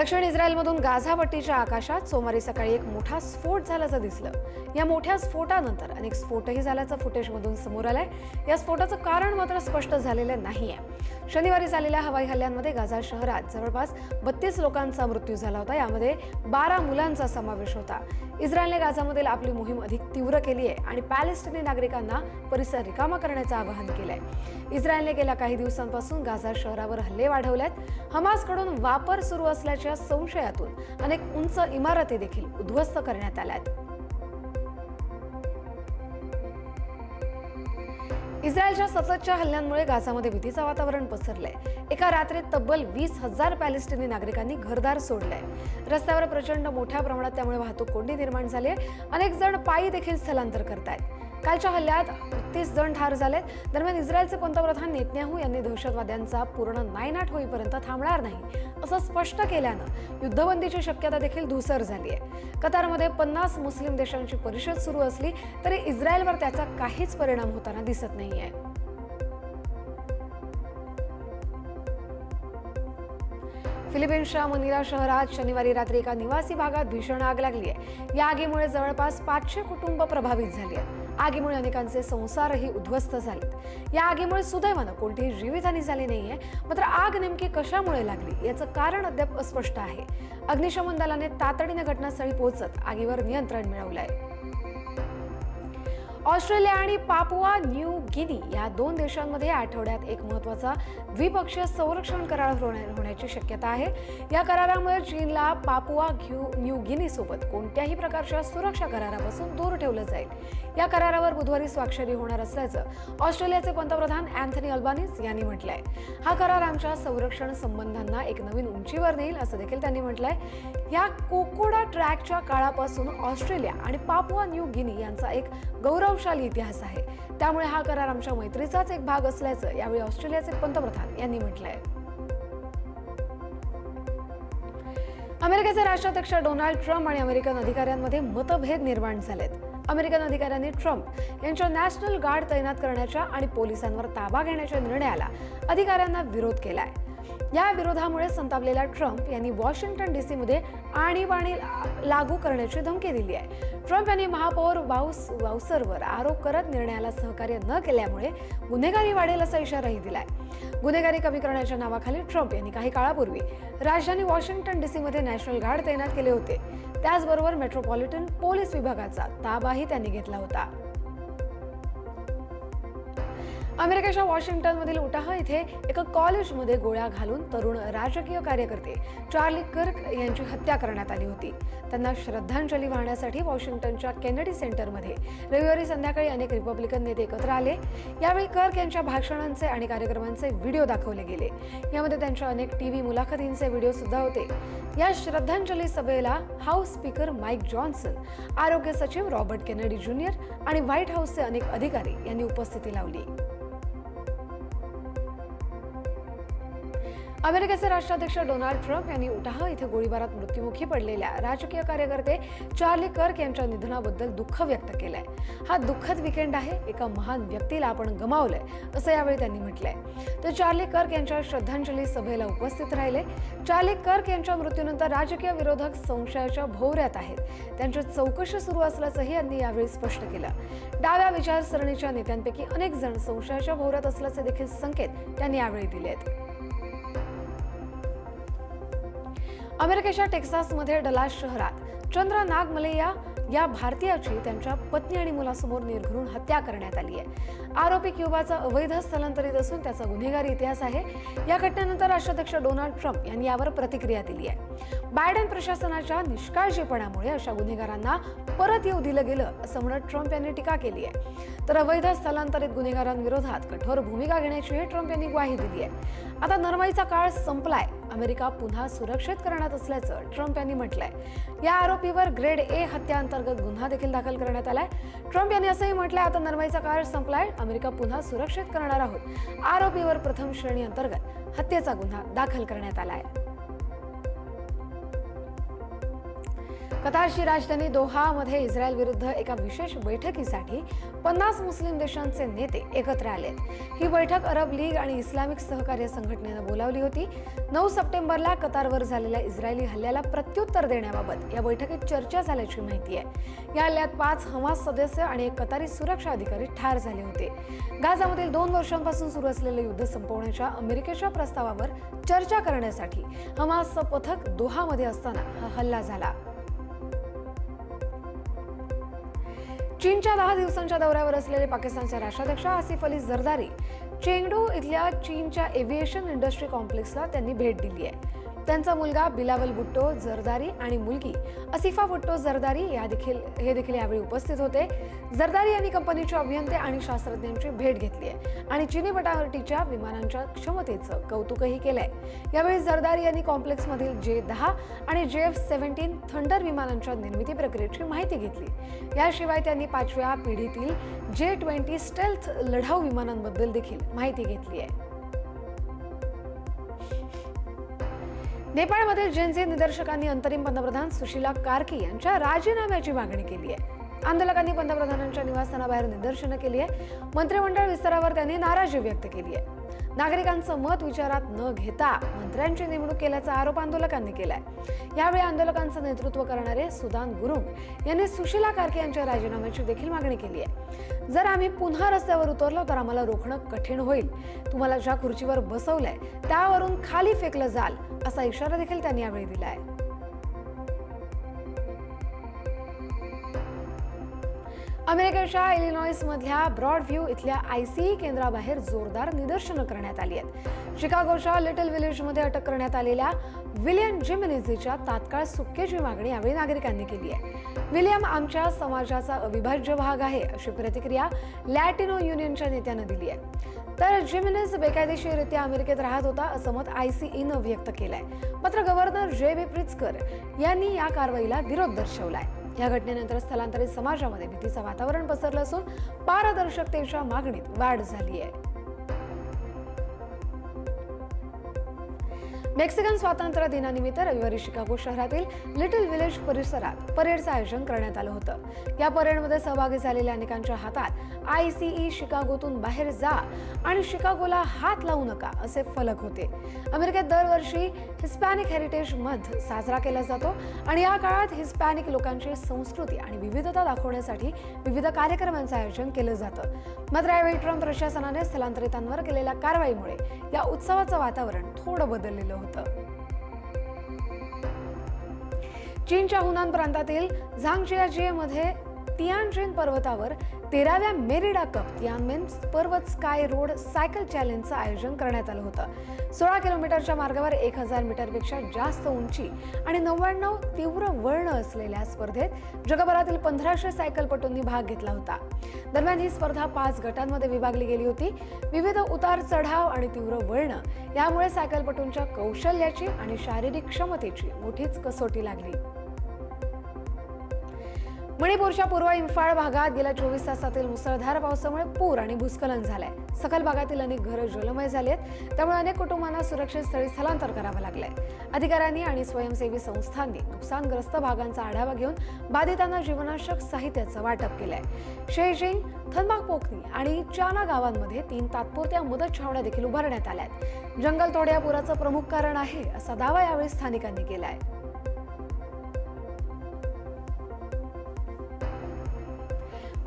दक्षिण इस्रायलमधून गाझापट्टीच्या आकाशात सोमवारी सकाळी एक मोठा स्फोट झाल्याचं दिसलं. या मोठ्या स्फोटानंतर अनेक स्फोटही झाल्याचं फुटेजमधून समोर आलंय. या स्फोटाचं कारण मात्र स्पष्ट झालेलं नाहीये. शनिवारी झालेल्या हवाई हल्ल्यांमध्ये गाझा शहरात जवळपास बत्तीस लोकांचा मृत्यू झाला होता. यामध्ये बारा मुलांचा समावेश होता. इस्रायलने गाझामधील आपली मोहीम अधिक तीव्र केली आहे आणि पॅलेस्टिनी नागरिकांना परिसर रिकामा करण्याचं आवाहन केलंय. इस्रायलने गेल्या काही दिवसांपासून गाझा शहरावर हल्ले वाढवलेत. हमासकडून वापर सुरू असल्याचे असल्याच्या संशयातून अनेक उंच इमारती देखील उद्ध्वस्त करण्यात आल्या इस्रायलच्या सततच्या हल्ल्यांमुळे गाझामध्ये भीतीचं वातावरण पसरलंय. एका रात्रीत तब्बल वीस हजार पॅलेस्टिनी नागरिकांनी घरदार सोडलंय. रस्त्यावर प्रचंड मोठ्या प्रमाणात त्यामुळे वाहतूक कोंडी निर्माण झाली आहे अनेक जण पायी देखील स्थलांतर करतायत. कालच्या हल्ल्यात तीस जण ठार झालेत. दरम्यान इस्रायलचे पंतप्रधान नेतन्याहू यांनी दहशतवाद्यांचा पूर्ण नायनाट होईपर्यंत थांबणार नाही असं स्पष्ट केल्यानं युद्धबंदीची शक्यता देखील धुसर झाली आहे कतारमध्ये पन्नास मुस्लिम देशांची परिषद सुरू असली तरी इस्रायलवर त्याचा काहीच परिणाम होताना दिसत नाहीये. फिलिपिन्सच्या मनिला शहरात शनिवारी रात्री एका निवासी भागात भीषण आग लागली आहे या आगीमुळे जवळपास पाचशे कुटुंब प्रभावित झाली आहेत आगीमुळे अनेकांचे संसारही उद्ध्वस्त झालेत या आगीमुळे सुदैवानं कोणतीही जीवितहानी झाली नाहीये. मात्र आग नेमकी कशामुळे लागली याचं कारण अद्याप अस्पष्ट आहे. अग्निशमन दलाने तातडीने घटनास्थळी पोहोचत आगीवर नियंत्रण मिळवलं आहे ऑस्ट्रेलिया आणि पापुआ न्यू गिनी या दोन देशांमध्ये आठवड्यात एक महत्त्वाचा द्विपक्षीय संरक्षण करार होण्या- होण्याची शक्यता आहे. या करारामुळे चीनला पापुआ घ्यू न्यू गिनी सोबत कोणत्याही प्रकारच्या सुरक्षा करारापासून दूर ठेवलं जाईल. या करारावर बुधवारी स्वाक्षरी होणार असल्याचं ऑस्ट्रेलियाचे पंतप्रधान अँथनी अल्बानीस यांनी म्हटलंय. हा करार आमच्या संरक्षण संबंधांना एक नवीन उंचीवर नेईल असं देखील त्यांनी म्हटलंय. या कोकोडा ट्रॅकच्या काळापासून ऑस्ट्रेलिया आणि पापुआ न्यू गिनी यांचा एक गौरव गौरवशाली इतिहास आहे. त्यामुळे हा करार आमच्या मैत्रीचाच एक भाग असल्याचं यावेळी ऑस्ट्रेलियाचे पंतप्रधान यांनी म्हटलंय. अमेरिकेचे राष्ट्राध्यक्ष डोनाल्ड ट्रम्प आणि अमेरिकन अधिकाऱ्यांमध्ये मतभेद निर्माण झालेत. अमेरिकन अधिकाऱ्यांनी ट्रम्प यांच्या नॅशनल गार्ड तैनात करण्याच्या आणि पोलिसांवर ताबा घेण्याच्या निर्णयाला अधिकाऱ्यांना विरोध केलाय. या विरोधामुळे संतापलेल्या ट्रम्प यांनी वॉशिंग्टन डी सीमध्ये आणीबाणी लागू करण्याची धमकी दिली आहे. ट्रम्प यांनी महापौर वाउस वाउसरवर आरोप करत निर्णयाला सहकार्य न केल्यामुळे गुन्हेगारी वाढेल असा इशाराही दिलाय. गुन्हेगारी कमी करण्याच्या नावाखाली ट्रम्प यांनी काही काळापूर्वी राजधानी वॉशिंग्टन डी सीमध्ये नॅशनल गार्ड तैनात केले होते. त्याचबरोबर मेट्रोपॉलिटन पोलीस विभागाचा ताबाही त्यांनी घेतला होता. अमेरिकेच्या वॉशिंग्टनमधील उटाहा इथे एका कॉलेजमध्ये गोळ्या घालून तरुण राजकीय कार्यकर्ते चार्ली कर्क यांची हत्या करण्यात आली होती. त्यांना श्रद्धांजली वाहण्यासाठी वॉशिंग्टनच्या केनेडी सेंटरमध्ये रविवारी संध्याकाळी अनेक रिपब्लिकन नेते एकत्र आले. यावेळी कर्क यांच्या भाषणांचे आणि कार्यक्रमांचे व्हिडिओ दाखवले गेले. यामध्ये त्यांच्या अनेक टी व्ही मुलाखतींचे व्हिडिओ सुद्धा होते. या श्रद्धांजली सभेला हाऊस स्पीकर माईक जॉन्सन आरोग्य सचिव रॉबर्ट केनेडी ज्युनियर आणि व्हाईट हाऊसचे अनेक अधिकारी यांनी उपस्थिती लावली. अमेरिकेचे राष्ट्राध्यक्ष डोनाल्ड ट्रम्प यांनी उटाह इथे गोळीबारात मृत्युमुखी पडलेल्या राजकीय कार्यकर्ते चार्ली कर्क यांच्या निधनाबद्दल दुःख व्यक्त केलंय. हा दुःखद विकेंड आहे एका महान व्यक्तीला आपण गमावलंय असं यावेळी त्यांनी म्हटलंय. तर चार्ली कर्क यांच्या श्रद्धांजली सभेला उपस्थित राहिले. चार्ली कर्क यांच्या मृत्यूनंतर राजकीय विरोधक संशयाच्या भोवऱ्यात आहेत. त्यांची चौकशी सुरू असल्याचंही यांनी यावेळी स्पष्ट केलं. डाव्या विचारसरणीच्या नेत्यांपैकी अनेक जण संशयाच्या भोवऱ्यात असल्याचे देखील संकेत त्यांनी यावेळी दिलेत. अमेरिकेच्या टेक्सासमध्ये डलास शहरात. चंद्र नागमलेया या या भारतीयाची त्यांच्या पत्नी आणि मुलासमोर निर्घृण हत्या करण्यात आली आहे. आरोपी क्युबाचा अवैध स्थलांतरित असून त्याचा गुन्हेगारी इतिहास आहे. या घटनेनंतर राष्ट्राध्यक्ष डोनाल्ड ट्रम्प यांनी यावर प्रतिक्रिया दिली आहे. बायडन प्रशासनाच्या निष्काळजीपणामुळे अशा गुन्हेगारांना परत येऊ दिलं गेलं असं म्हणत ट्रम्प यांनी टीका केली आहे. तर अवैध स्थलांतरित गुन्हेगारांविरोधात कठोर भूमिका घेण्याचीही ट्रम्प यांनी ग्वाही दिली आहे. आता नरमाईचा काळ संपलाय. अमेरिका पुन्हा सुरक्षित करण्यात असल्याचं ट्रम्प यांनी म्हटलंय. या आरोपीवर ग्रेड ए हत्या अंतर्गत गुन्हा देखील दाखल करण्यात आलाय. ट्रम्प यांनी असंही म्हटलंय आता नरमाईचा काळ संपलाय अमेरिका पुन्हा सुरक्षित करणार आहोत. आरोपीवर प्रथम श्रेणी अंतर्गत हत्येचा गुन्हा दाखल करण्यात आला आहे कतारची राजधानी दोहामध्ये इस्रायल विरुद्ध एका विशेष बैठकीसाठी पन्नास मुस्लिम देशांचे नेते एकत्र आलेत ही बैठक अरब लीग आणि इस्लामिक सहकार्य संघटनेनं बोलावली होती. नऊ सप्टेंबरला कतारवर झालेल्या इस्रायली हल्ल्याला प्रत्युत्तर देण्याबाबत या बैठकीत चर्चा झाल्याची माहिती आहे. या हल्ल्यात पाच हमास सदस्य आणि एक कतारी सुरक्षा अधिकारी ठार झाले होते. गाझामधील दोन वर्षांपासून सुरू असलेलं युद्ध संपवण्याच्या अमेरिकेच्या प्रस्तावावर चर्चा करण्यासाठी हमासचं पथक दोहामध्ये असताना हा हल्ला झाला. चीनच्या दहा दिवसांच्या दौऱ्यावर असलेले पाकिस्तानचे राष्ट्राध्यक्ष आसिफ अली झरदारी चेंगडू इथल्या चीनच्या एव्हिएशन इंडस्ट्री कॉम्प्लेक्सला त्यांनी भेट दिली आहे. त्यांचा मुलगा बिलावल भुट्टो जरदारी आणि मुलगी असिफा भुट्टो जरदारी या देखील हे देखील यावेळी उपस्थित होते. जरदारी यांनी कंपनीचे अभियंते आणि शास्त्रज्ञांची भेट घेतली आहे आणि चिनी बनावटीच्या विमानांच्या क्षमतेचं कौतुकही केलंय. यावेळी जरदारी यांनी कॉम्प्लेक्समधील जे दहा आणि जे एफ सेव्हन्टीन थंडर विमानांच्या निर्मिती प्रक्रियेची माहिती घेतली. याशिवाय त्यांनी पाचव्या पिढीतील जे ट्वेंटी स्टेल्थ लढाऊ विमानांबद्दल देखील माहिती घेतली आहे. नेपाळमधील जेनझे निदर्शकांनी अंतरिम पंतप्रधान सुशीला कार्की यांच्या राजीनाम्याची मागणी केली आहे. आंदोलकांनी पंतप्रधानांच्या निवासस्थानाबाहेर निदर्शनं केली आहे. मंत्रिमंडळ विस्तारावर त्यांनी नाराजी व्यक्त केली आहे. नागरिकांचं मत विचारात न घेता मंत्र्यांची नेमणूक केल्याचा आरोप आंदोलकांनी केलाय. यावेळी आंदोलकांचं नेतृत्व करणारे सुदान गुरुंग यांनी सुशीला कार्के यांच्या राजीनाम्याची देखील मागणी केली आहे. जर आम्ही पुन्हा रस्त्यावर उतरलो तर आम्हाला रोखणं कठीण होईल. तुम्हाला ज्या खुर्चीवर बसवलंय त्यावरून खाली फेकलं जाल असा इशारा देखील त्यांनी यावेळी आहे अमेरिकेच्या इलिनॉइस मधल्या ब्रॉड व्ह्यू इथल्या आयसीई केंद्राबाहेर जोरदार निदर्शनं करण्यात आली आहेत. शिकागोच्या लिटल विलेजमध्ये अटक करण्यात आलेल्या विलियम जिमिनिझीच्या तात्काळ सुटकेची मागणी यावेळी नागरिकांनी केली आहे. विलियम आमच्या समाजाचा अविभाज्य भाग आहे अशी प्रतिक्रिया लॅटिनो युनियनच्या नेत्यानं दिली आहे. तर जिमिनेज बेकायदेशीररित्या अमेरिकेत राहत होता असं मत आय सी ईनं व्यक्त केलंय. मात्र गव्हर्नर जे बी प्रिचकर यांनी या कारवाईला विरोध दर्शवलाय. या घटनेनंतर स्थलांतरित समाजामध्ये भीतीचं वातावरण पसरलं असून पारदर्शकतेच्या मागणीत वाढ झाली आहे. मेक्सिकन स्वातंत्र्य दिनानिमित्त रविवारी शिकागो शहरातील लिटल विलेज परिसरात परेडचं आयोजन करण्यात आलं होतं. या परेडमध्ये सहभागी झालेल्या अनेकांच्या हातात आय सीई शिकागोतून बाहेर जा आणि शिकागोला हात लावू नका असे फलक होते. अमेरिकेत दरवर्षी हिस्पॅनिक हेरिटेज मंथ साजरा केला जातो आणि या काळात हिस्पॅनिक लोकांची संस्कृती आणि विविधता दाखवण्यासाठी विविध कार्यक्रमांचं आयोजन केलं जातं. मात्र यावेळी ट्रम्प प्रशासनाने स्थलांतरितांवर केलेल्या कारवाईमुळे या उत्सवाचं वातावरण थोडं बदललेलं होतं. चीनच्या हुनान प्रांतातील झांगजियाजियामध्ये टियानजेन पर्वतावर तेराव्या मेरिडा कप तियानमेन पर्वत स्काय रोड सायकल चॅलेंजचं आयोजन करण्यात आलं होतं. सोळा किलोमीटरच्या मार्गावर एक हजार मीटरपेक्षा जास्त उंची आणि नव्याण्णव तीव्र वळण असलेल्या स्पर्धेत जगभरातील पंधराशे सायकलपटूंनी भाग घेतला होता. दरम्यान ही स्पर्धा पाच गटांमध्ये विभागली गेली होती. विविध उतार चढाव आणि तीव्र वळणं यामुळे सायकलपटूंच्या कौशल्याची आणि शारीरिक क्षमतेची मोठीच कसोटी लागली. मणिपूरच्या पूर्व इम्फाळ भागात गेल्या चोवीस तासातील मुसळधार पावसामुळे पूर आणि भूस्खलन झालंय. सखल भागातील अनेक घरं जलमय झाली आहेत त्यामुळे अनेक कुटुंबांना सुरक्षित स्थळी स्थलांतर करावं लागलंय. अधिकाऱ्यांनी आणि स्वयंसेवी संस्थांनी नुकसानग्रस्त भागांचा आढावा घेऊन बाधितांना जीवनावश्यक साहित्याचं वाटप केलंय. शेजिंग थनबाग पोखनी आणि चाना गावांमध्ये तीन तात्पुरत्या मदत छावण्या देखील उभारण्यात आल्या आहेत जंगलतोड या पुराचं प्रमुख कारण आहे असा दावा यावेळी स्थानिकांनी केलाय.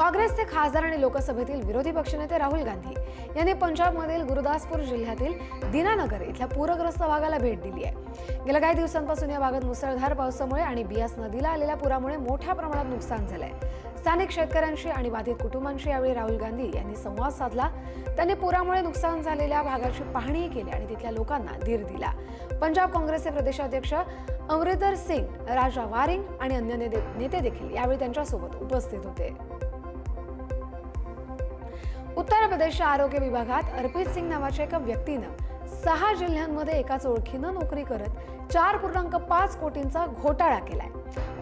काँग्रेसचे खासदार आणि लोकसभेतील विरोधी पक्षनेते राहुल गांधी यांनी पंजाबमधील गुरुदासपूर जिल्ह्यातील दिनानगर इथल्या पूरग्रस्त भागाला भेट दिली आहे. गेल्या काही दिवसांपासून या भागात मुसळधार पावसामुळे आणि बियास नदीला आलेल्या पुरामुळे मोठ्या प्रमाणात नुकसान झालंय. स्थानिक शेतकऱ्यांशी आणि बाधित कुटुंबांशी यावेळी राहुल गांधी यांनी संवाद साधला. त्यांनी पुरामुळे नुकसान झालेल्या भागाची पाहणीही केली आणि तिथल्या लोकांना धीर दिला. पंजाब काँग्रेसचे प्रदेशाध्यक्ष अमरिंदर सिंग राजा वारिंग आणि अन्य नेते नेते देखील यावेळी त्यांच्यासोबत उपस्थित होते. उत्तर प्रदेशच्या आरोग्य विभागात अर्पित सिंग नावाच्या एका व्यक्तीनं सहा जिल्ह्यांमध्ये एकाच ओळखीनं नोकरी करत चार पूर्णांक पाच कोटींचा घोटाळा केलाय.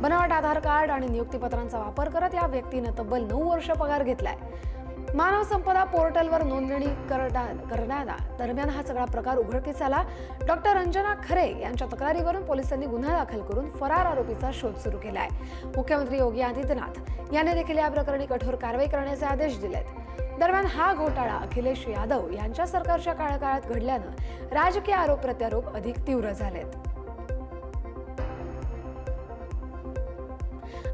बनावट आधार कार्ड आणि नियुक्तीपत्रांचा वापर करत या व्यक्तीनं तब्बल नऊ वर्ष पगार घेतलाय. मानव संपदा पोर्टलवर नोंदणी करण्या करण्याला दरम्यान हा सगळा प्रकार उघडकीस आला. डॉक्टर रंजना खरे यांच्या तक्रारीवरून पोलिसांनी गुन्हा दाखल करून फरार आरोपीचा शोध सुरू केला आहे मुख्यमंत्री योगी आदित्यनाथ यांनी देखील या प्रकरणी कठोर कारवाई करण्याचे आदेश दिलेत. दरम्यान हा घोटाळा अखिलेश यादव यांच्या सरकारच्या काळाकाळात घडल्यानं राजकीय आरोप प्रत्यारोप अधिक तीव्र झालेत.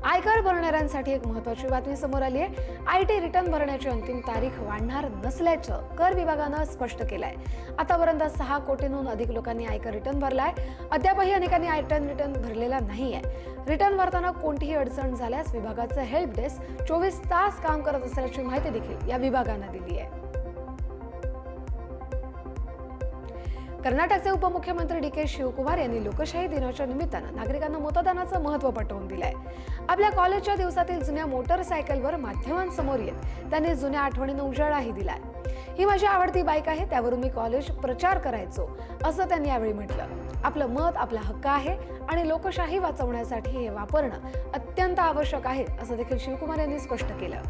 आयकर भरणाऱ्यांसाठी एक महत्वाची बातमी समोर आली आहे. आय टी रिटर्न भरण्याची अंतिम तारीख वाढणार नसल्याचं कर विभागानं स्पष्ट केलंय. आतापर्यंत सहा कोटींहून अधिक लोकांनी आयकर रिटर्न भरलाय. अद्यापही अनेकांनी आय आयटन रिटर्न भरलेला नाहीये. रिटर्न भरताना कोणतीही अडचण झाल्यास विभागाचं हेल्प डेस्क चोवीस तास काम करत असल्याची माहिती देखील या विभागानं दिली आहे कर्नाटकचे उपमुख्यमंत्री डी के शिवकुमार यांनी लोकशाही दिनाच्या निमित्तानं नागरिकांना मतदानाचं महत्त्व पटवून दिलंय. आपल्या कॉलेजच्या दिवसातील जुन्या मोटरसायकलवर माध्यमांसमोर येत त्यांनी जुन्या आठवणींना उजाळाही दिलाय. ही माझी आवडती बाईक आहे त्यावरून मी कॉलेज प्रचार करायचो असं त्यांनी यावेळी म्हटलं. आपलं मत आपला हक्क आहे आणि लोकशाही वाचवण्यासाठी हे वापरणं अत्यंत आवश्यक आहे असं देखील शिवकुमार यांनी स्पष्ट केलं.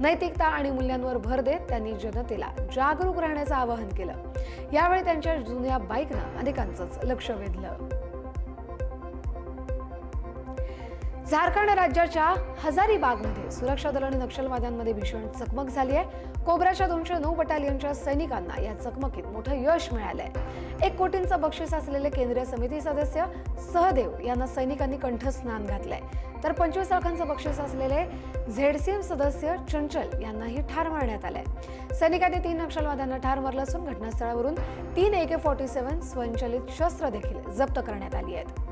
नैतिकता आणि मूल्यांवर भर देत त्यांनी जनतेला जागरूक राहण्याचं आवाहन केलं. यावेळी त्यांच्या जुन्या बाईकनं अनेकांचंच लक्ष वेधलं. झारखंड राज्याच्या हजारीबागमध्ये सुरक्षा दल आणि नक्षलवाद्यांमध्ये भीषण चकमक झाली आहे. कोबराच्या दोनशे नऊ बटालियनच्या सैनिकांना या चकमकीत मोठं यश मिळालंय. एक कोटींचं बक्षीस असलेले केंद्रीय समिती सदस्य सहदेव यांना सैनिकांनी कंठस्नान घातलंय. तर पंचवीस लाखांचं बक्षीस असलेले झेडसीएम सदस्य चंचल यांनाही ठार मारण्यात आलंय. सैनिकांनी तीन नक्षलवाद्यांना ठार मारलं असून घटनास्थळावरून तीन ए के फॉर्टी सेव्हन स्वयंचलित शस्त्र देखील जप्त करण्यात आली आहेत.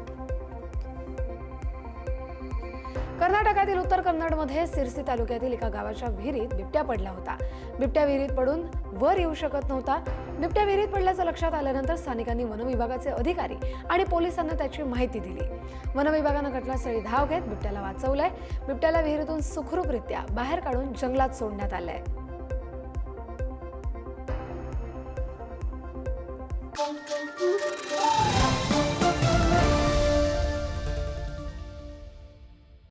कर्नाटकातील उत्तर कन्नडमध्ये सिरसी तालुक्यातील एका गावाच्या विहिरीत बिबट्या पडला होता. बिबट्या विहिरीत पडून वर येऊ शकत नव्हता. बिबट्या विहिरीत पडल्याचं लक्षात आल्यानंतर स्थानिकांनी वनविभागाचे अधिकारी आणि पोलिसांना त्याची माहिती दिली. वनविभागानं घटनास्थळी धाव घेत बिबट्याला वाचवलंय. बिबट्याला विहिरीतून सुखरूपरित्या बाहेर काढून जंगलात सोडण्यात आलंय.